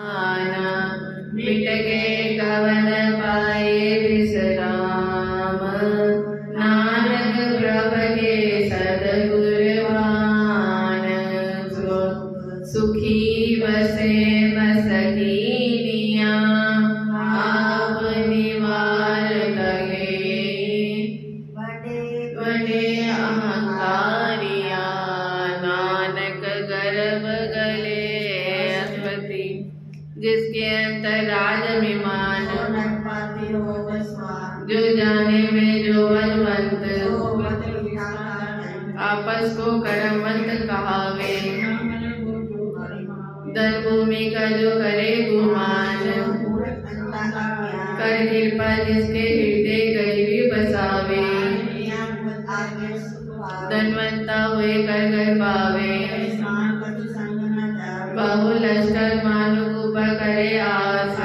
आना मिट गए कवन पाए विश्राम। नानक प्रभ के सदगुरवान। सुखी बसे बसकीनिया आप निवार लगे। बड़े अहंकारिया नानक गर्भ गले जिसके अंतराज विमान जो जाने में जो वनवंत आपस को करमवंत कहावे। धन भूमि का जो करे गुमान कर कृपा जिसके हृदय गरीबी बसावे। धनवंता हुए कर कर पावे। बहु लश्कर मानु करे आस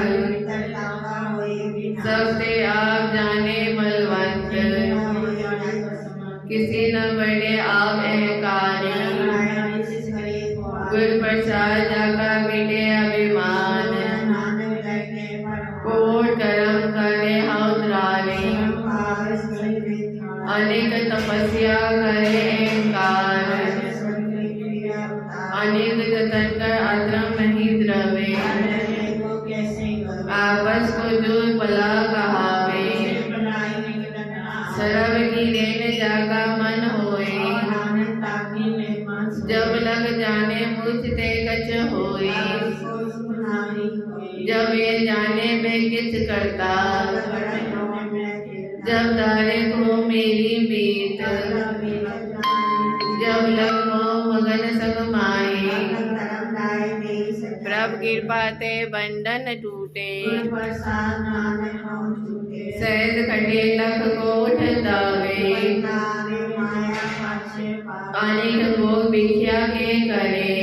सबसे आप जाने बलवंत किसी न बड़े आप अहंकारी। गुर प्रसाद जाका मिटे अभिमान। कोट करम करे हौद्राले अनेक तपस्या करे अहंकार। अनेक जतन कर अतरम नहीं द्रवे। आपस को जो भला कहावे। सरव की लेन जाका मन होए। जब लग जाने मुझ ते कच होए। जब ये जाने में किच करता। जब तारे को मेरी बीत प्रभ कृपा ते बंधन टूटे। सहज खटे लख कोठ दावे। अनेक भोग भिक्षा के करे।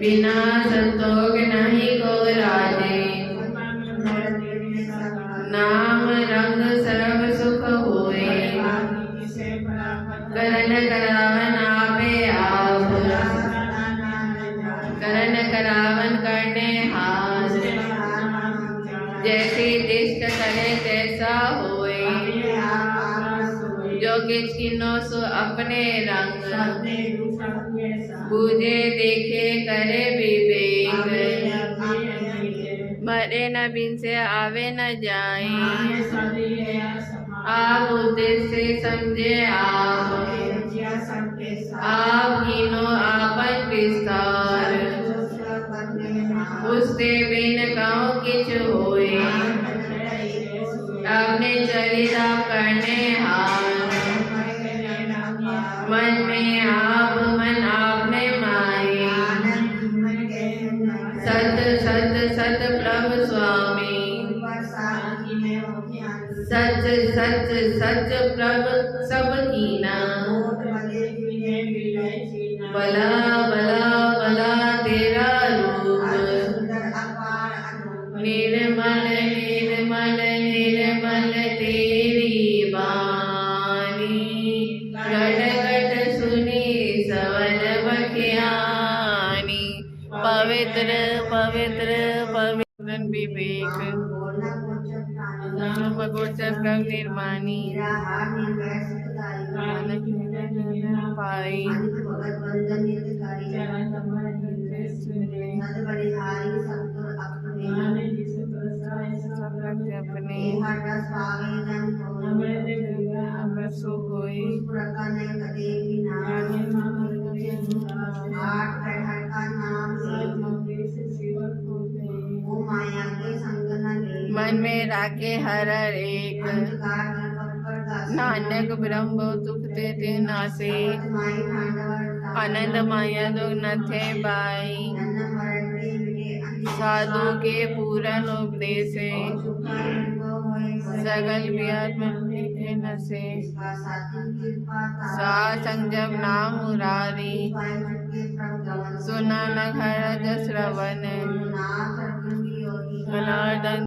बिना नहीं को राजे नाम रंग सर्व सुख होए। करण करावन आपे आप। करण करावन करने हाथ जैसी दिष्ट करे तैसा होए। जो किच किनो सो अपने रंग। बूझे देखे करे विवेक। मरे न बिन से आवे न जाए। आप उद्देश्य समझे आप। आप हीनो आपन विस्तार। उससे बिन गाँव किच होए। अपने चरित करने हार। मन में आप, मन आपने माए। सत सत सत प्रभु स्वामी। सच सच सच प्रभु सब कीना बला बला बला पवित्र पवित्र पवित्र विवेक। भगवत प्रभ निर्माणी। पाई अपने सो होई मन में राखे हर हर एक। नानक ब्रह्म, दुख ते ते नासे। आनंद माया दो नथे बाई साधु के पूरन उपदेश सगल व्याध के नसे। सा संजम नाम मुरारी। सुना न घर जसरवन जनार्दन